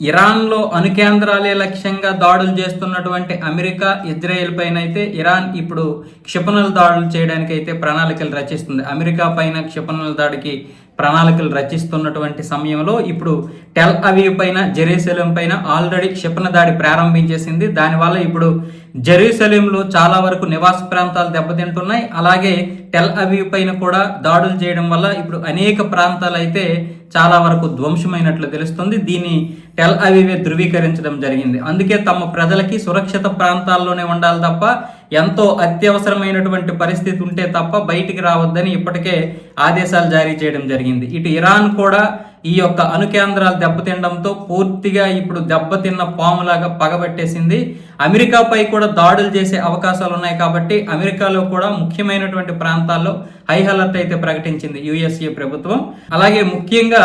ఇరాన్లో అణుకేంద్రాలే లక్ష్యంగా దాడులు చేస్తున్నటువంటి అమెరికా ఇజ్రాయెల్ పైన అయితే ఇరాన్ ఇప్పుడు క్షిపణుల దాడులు చేయడానికి అయితే ప్రణాళికలు రచిస్తుంది. అమెరికా పైన క్షిపణుల దాడికి ప్రణాళికలు రచిస్తున్నటువంటి సమయంలో ఇప్పుడు టెల్ అవీవ్ పైన జెరూసలేం పైన ఆల్రెడీ క్షిపణ దాడి ప్రారంభించేసింది. దానివల్ల ఇప్పుడు జెరూసలేంలో చాలా వరకు నివాస ప్రాంతాలు దెబ్బతింటున్నాయి. అలాగే టెల్ అవీవ్ పైన కూడా దాడులు చేయడం వల్ల ఇప్పుడు అనేక ప్రాంతాలు అయితే చాలా వరకు ధ్వంసమైనట్లు తెలుస్తుంది. దీన్ని టెల్ అవీవే ధృవీకరించడం జరిగింది. అందుకే తమ ప్రజలకి సురక్షిత ప్రాంతాల్లోనే ఉండాలి తప్ప ఎంతో అత్యవసరమైనటువంటి పరిస్థితి ఉంటే తప్ప బయటికి రావద్దని ఇప్పటికే ఆదేశాలు జారీ చేయడం జరిగింది. ఇటు ఇరాన్ కూడా ఈ యొక్క అణుకేంద్రాలు దెబ్బతినడంతో పూర్తిగా ఇప్పుడు దెబ్బతిన్న పాములాగా పగబట్టేసింది. అమెరికాపై కూడా దాడులు చేసే అవకాశాలు ఉన్నాయి కాబట్టి అమెరికాలో కూడా ముఖ్యమైనటువంటి ప్రాంతాల్లో హై అలర్ట్ అయితే ప్రకటించింది యుఎస్ఏ ప్రభుత్వం. అలాగే ముఖ్యంగా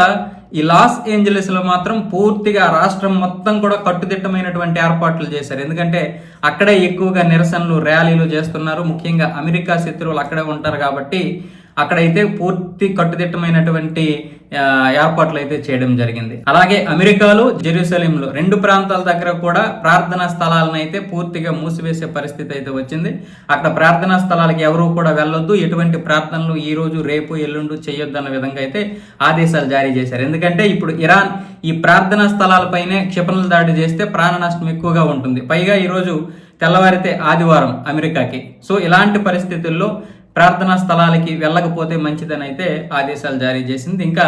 ఈ లాస్ ఏంజలీస్లో మాత్రం పూర్తిగా రాష్ట్రం మొత్తం కూడా కట్టుదిట్టమైనటువంటి ఏర్పాట్లు చేశారు. ఎందుకంటే అక్కడే ఎక్కువగా నిరసనలు ర్యాలీలు చేస్తున్నారు. ముఖ్యంగా అమెరికా శత్రువులు అక్కడే ఉంటారు కాబట్టి అక్కడైతే పూర్తి కట్టుదిట్టమైనటువంటి ఏర్పాట్లు అయితే చేయడం జరిగింది. అలాగే అమెరికాలో జెరూసలేంలో రెండు ప్రాంతాల దగ్గర కూడా ప్రార్థనా స్థలాలను అయితే పూర్తిగా మూసివేసే పరిస్థితి అయితే వచ్చింది. అక్కడ ప్రార్థనా స్థలాలకి ఎవరూ కూడా వెళ్ళొద్దు. ఎటువంటి ప్రార్థనలు ఈ రోజు రేపు ఎల్లుండు చేయొద్దు అన్న విధంగా అయితే ఆదేశాలు జారీ చేశారు. ఎందుకంటే ఇప్పుడు ఇరాన్ ఈ ప్రార్థనా స్థలాలపైనే క్షిపణులు దాడి చేస్తే ప్రాణ నష్టం ఎక్కువగా ఉంటుంది. పైగా ఈరోజు తెల్లవారితే ఆదివారం అమెరికాకి. సో ఇలాంటి పరిస్థితుల్లో ప్రార్థనా స్థలాలకి వెళ్ళకపోతే మంచిదని అయితే ఆదేశాలు జారీ చేసింది. ఇంకా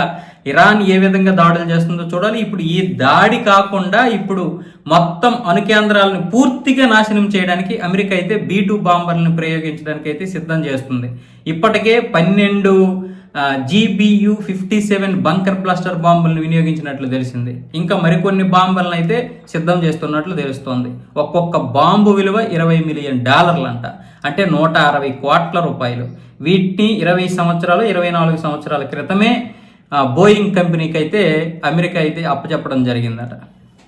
ఇరాన్ ఏ విధంగా దాడులు చేస్తుందో చూడాలి. ఇప్పుడు ఈ దాడి కాకుండా ఇప్పుడు మొత్తం అణుకేంద్రాలను పూర్తిగా నాశనం చేయడానికి అమెరికా అయితే బీ టూ బాంబర్లను ప్రయోగించడానికి అయితే సిద్ధం చేస్తుంది. ఇప్పటికే పన్నెండు GBU fifty seven bunker blaster బాంబులను వినియోగించినట్లు తెలిసింది. ఇంకా మరికొన్ని బాంబులను అయితే సిద్ధం చేస్తున్నట్లు తెలుస్తోంది. ఒక్కొక్క బాంబు విలువ ఇరవై మిలియన్ డాలర్లు అంట అంటే నూట అరవై కోట్ల రూపాయలు. వీటిని ఇరవై సంవత్సరాలు ఇరవై నాలుగు సంవత్సరాల క్రితమే బోయింగ్ కంపెనీకి అయితే అమెరికా అయితే అప్పచెప్పడం జరిగిందట.